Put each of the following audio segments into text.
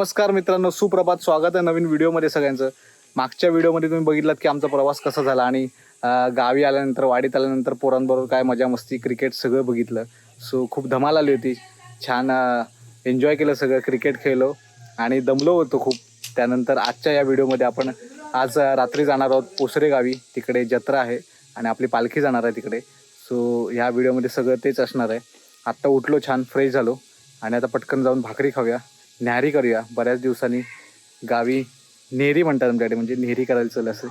नमस्कार मित्रांनो सुप्रभात. स्वागत आहे नवीन व्हिडिओमध्ये सगळ्यांचं. मागच्या व्हिडिओमध्ये तुम्ही बघितलात की आमचा प्रवास कसा झाला आणि गावी आल्यानंतर वाडीत आल्यानंतर पोरांबरोबर काय मजा मस्ती क्रिकेट सगळं बघितलं. सो खूप धमाल आली होती. छान एन्जॉय केलं सगळं क्रिकेट खेळलो आणि दमलो होतो खूप. त्यानंतर आजच्या या व्हिडिओमध्ये आपण आज रात्री जाणार आहोत पोसरे गावी. तिकडे जत्रा आहे आणि आपली पालखी जाणार आहे तिकडे. सो ह्या व्हिडिओमध्ये सगळं तेच असणार आहे. आत्ता उठलो छान फ्रेश झालो आणि आता पटकन जाऊन भाकरी खाऊया. न्याहारी करूया बऱ्याच दिवसांनी. गावी नेहरी म्हणतात आमच्याकडे म्हणजे नेहरी करायला चल असं.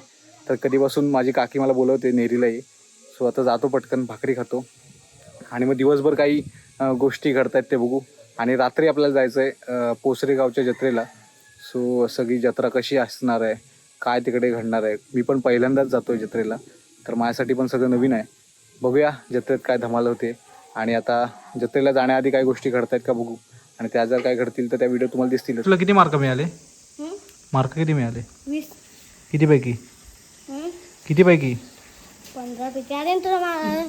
तर कधीपासून माझी काकी मला बोलवते नेहरीला ये. सो आता जातो पटकन भाकरी खातो. आणि मग दिवसभर काही गोष्टी घडतायत ते बघू. आणि रात्री आपल्याला जायचं आहे पोसरे गावच्या जत्रेला. सो सगळी जत्रा कशी असणार आहे काय तिकडे घडणार आहे मी पण पहिल्यांदाच जातो आहे जत्रेला. तर माझ्यासाठी पण सगळं नवीन आहे. बघूया जत्रेत काय धमाल होते. आणि आता जत्रेला जाण्याआधी काय गोष्टी घडतायत का बघू. आणि त्या जर काय घडतील तर त्या व्हिडिओ तुम्हाला दिसतील तुला किती मार्क मिळाले? मार्क किती मिळाले? वीस. किती पैकी? हं? किती पैकी? पंधरा पैकी. आले ना तुला मा-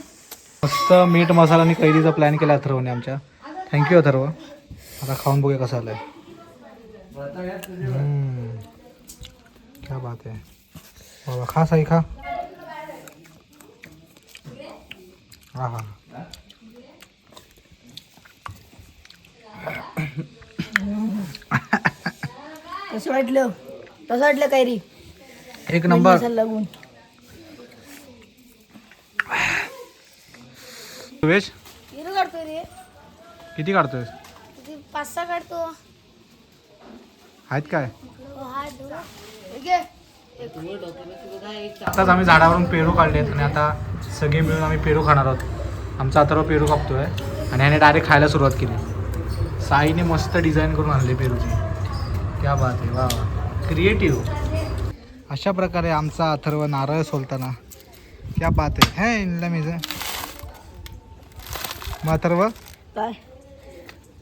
मस्त मीठ मसाला आणि कैरीचा प्लॅन केला अथर्वने आमच्या. Thank you Atharva. आता खाऊन बघूया कसं आलंय. हम्म. क्या बात आहे. बाबा खा साई खा. हा हा कसं वाटलं? कसं वाटलं काय रे एक नंबर. लागून. सुवेश हिरो काढतोय रे? किती काढतोय किती? पाच सहा काढतो. आहेत काय? हो. आताच आम्ही झाडावरून पेरू काढलेत आणि आता सगळे मिळून आम्ही पेरू खाणार आहोत. आमचा अथर्व पेरू कापतोय आणि ह्याने डायरेक्ट खायला सुरुवात केली. साईने मस्त डिझाईन करून आणले पेरूची. क्या बात आहे वा क्रिएटिव्ह अशा प्रकारे आमचा अथर्व नारळ सोलताना. क्या बात आहे. हे इनला मी मग अथर्व? काय?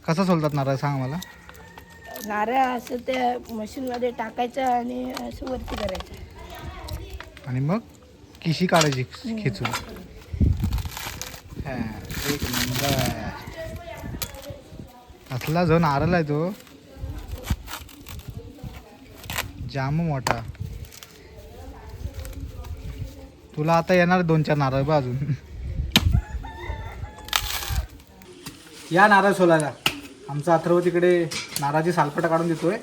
कसा सोलतात नारळ सांग मला नारळ असं त्या मशीन मध्ये टाकायचं आणि असं वरती करायचं. आणि मग किशी काढायची खेचून? हा, एक नंबर. असला जो नारळ आहे तो. जाम मोठा. तुला आता येणार दोन चार नारळ बा अजून. या नारळ सोलायला. आमचा अथर्व तिकडे नारळाची सालपटा काढून देतोय.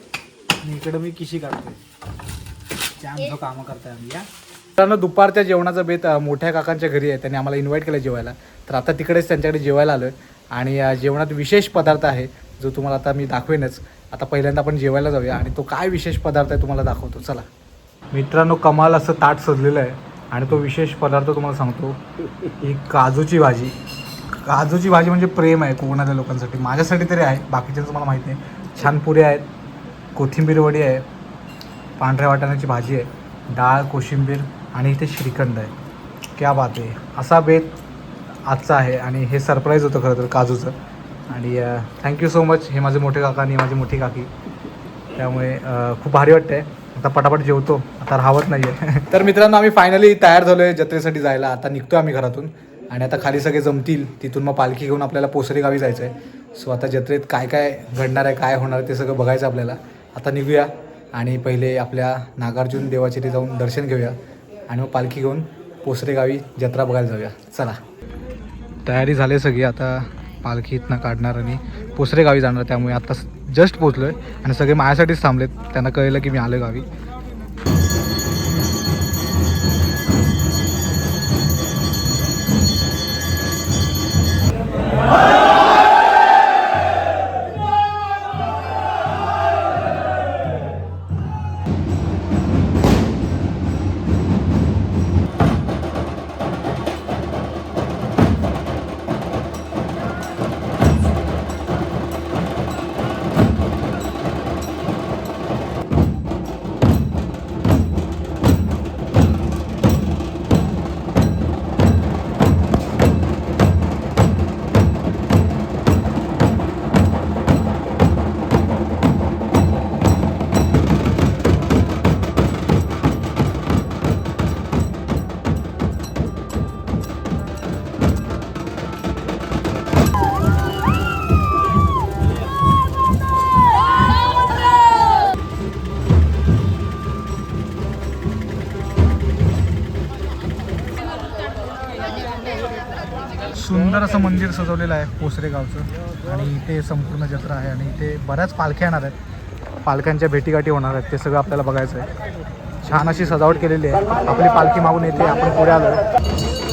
आणि इकडं मी किशी काढतोय. जाम जो कामं करताय आम्ही या. मित्रांनो दुपारच्या जेवणाचा बेत मोठ्या काकांच्या घरी आहे. त्यांनी आम्हाला इन्व्हाइट केलं जेवायला. तर आता तिकडेच त्यांच्याकडे जेवायला आलो आहे आणि या जेवणात विशेष पदार्थ आहे जो तुम्हाला आता मी दाखवेनच. आता पहिल्यांदा आपण जेवायला जाऊया आणि तो काय विशेष पदार्थ आहे तुम्हाला दाखवतो. चला. मित्रांनो कमाल असं ताट सजलेलं आहे आणि तो विशेष पदार्थ तुम्हाला सांगतो ही काजूची भाजी. काजूची भाजी म्हणजे प्रेम आहे कोकणातल्या लोकांसाठी. माझ्यासाठी तरी आहे बाकीच्यांचं मला माहिती आहे. छान पुऱ्या आहेत कोथिंबीर वडी आहे पांढऱ्या वाटाण्याची भाजी आहे डाळ कोशिंबीर आणि इथे श्रीखंड आहे. क्या बात आहे. असा बेत आजचा आहे आणि हे सरप्राईज होतं खरं तर काजूचं. आणि थँक्यू सो मच हे माझे मोठे काका आणि माझी मोठी काकी. त्यामुळे खूप भारी वाटतंय. आता पटापट जेवतो. आता राहत नाही आहे तर मित्रांनो आम्ही फायनली तयार झालो आहे जत्रेसाठी जायला. आता निघतो आम्ही घरातून. आणि आता खाली सगळे जमतील. तिथून मग पालखी घेऊन आपल्याला पोसरी गावी जायचं आहे सो आता जत्रेत काय काय घडणार आहे काय होणार आहे ते सगळं बघायचं आपल्याला. आता निघूया. आणि पहिले आपल्या नागार्जुन देवाचे ते जाऊन दर्शन घेऊया. आणि मग पालखी घेऊन पोसरे गावी जत्रा बघायला जाऊया. चला. तयारी झाली सगळी. आता पालखी इथनं काढणार आणि पोसरे गावी जाणार. त्यामुळे आता जस्ट पोचलो आहे आणि सगळे माझ्यासाठीच थांबलेत. त्यांना कळलं की मी आलो गावी. सुंदर असं मंदिर सजवलेलं आहे पोसरे गावचं. आणि इथे संपूर्ण जत्रा आहे आणि इथे बऱ्याच पालख्या येणार आहेत. पालख्यांच्या भेटीगाठी होणार आहेत. ते सगळं आपल्याला बघायचं आहे. छान अशी सजावट केलेली आहे. आपली पालखी मागून येते. आपण पुढे आलो.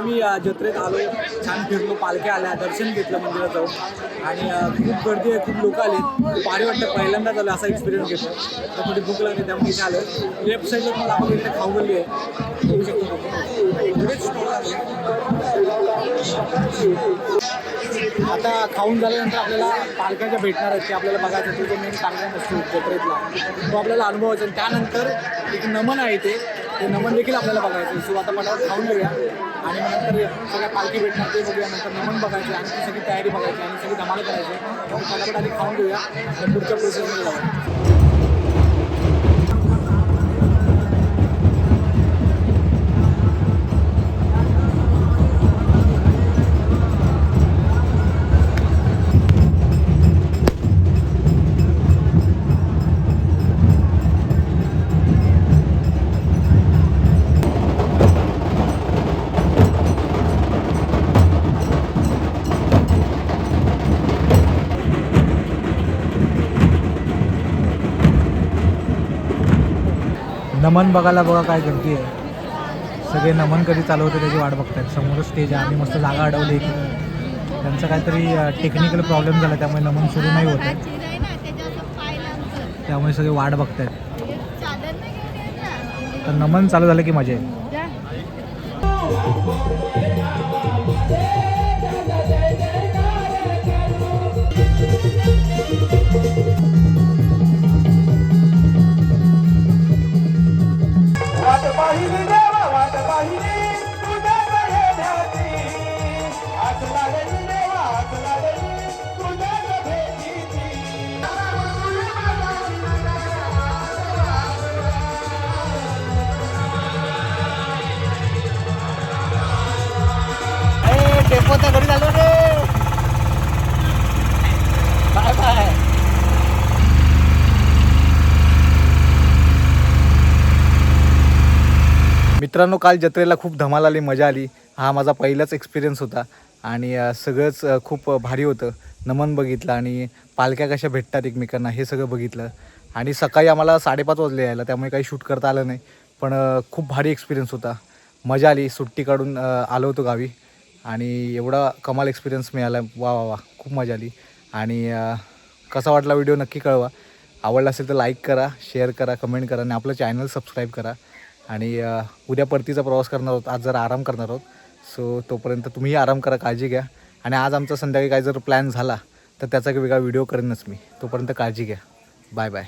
आम्ही जत्रेत आलो. छान फिरलो पालख्या आल्या दर्शन घेतलं मंदिरात जाऊन आणि खूप गर्दी आहे खूप लोक आले. खूप भारी वाटतं पहिल्यांदाच आलं असा एक्सपिरियन्स घेतो तर थोडी भूक लागली त्यामुळे इथे आलं. लेफ्ट साईडला पण आपण इथे खाऊ गेली आहे बघू शकतो आता खाऊन झाल्यानंतर आपल्याला पालख्याच्या भेटणार आहेत ते आपल्याला बघायचं तो जो मेन कार्यक्रम असतो जत्रेतला. तो आपल्याला अनुभवायचा आणि त्यानंतर एक नमन आहे ते ते नमन देखील आपल्याला बघायचं सो आता पटापट खाऊन घेऊया. आणि नंतर सगळ्या पालखी भेटणार ते बघूया. नंतर नमन बघायचं आणि ती सगळी तयारी बघायची आणि सगळी धमाल करायची मग पटापट आधी खाऊन घेऊया. आणि पुढच्या प्रोसेसमध्ये जाऊया. नमन बघायला बघा काय गर्दी आहे सगळे नमन कधी चालू होते त्याची वाट बघतात समोर स्टेज आहे. आम्ही मस्त जागा अडवली की त्यांचा काहीतरी टेक्निकल प्रॉब्लेम झाला त्यामुळे नमन सुरू नाही होत आहे. त्यामुळे सगळे वाट बघतात तर नमन चालू झालं की मजा आहे मित्रांनो काल जत्रेला खूप धमाल आली मजा आली. हा माझा पहिलाच एक्सपिरियन्स होता. आणि सगळंच खूप भारी होतं. नमन बघितलं आणि पालख्या कशा भेटतात एकमेकांना हे सगळं बघितलं. आणि सकाळी आम्हाला साडेपाच वाजले यायला त्यामुळे काही शूट करता आलं नाही. पण खूप भारी एक्सपिरियन्स होता. मजा आली सुट्टी काढून आलो होतो गावी. आणि एवढा कमाल एक्सपिरियन्स मिळाला. वा वा वा खूप मजा आली. आणि कसा वाटला व्हिडिओ नक्की कळवा. आवडला असेल तर लाईक करा शेअर करा कमेंट करा आणि आपलं चॅनल सबस्क्राईब करा. आणि उद्या परतीचा प्रवास करणार आहोत. आज जरा आराम करणार आहोत. सो तोपर्यंत तुम्हीही आराम करा काळजी घ्या. आणि आज आमचा संध्याकाळी काय जर प्लॅन झाला तर त्याचा एक वेगळा व्हिडिओ करेनच मी. तोपर्यंत काळजी घ्या. Bye bye.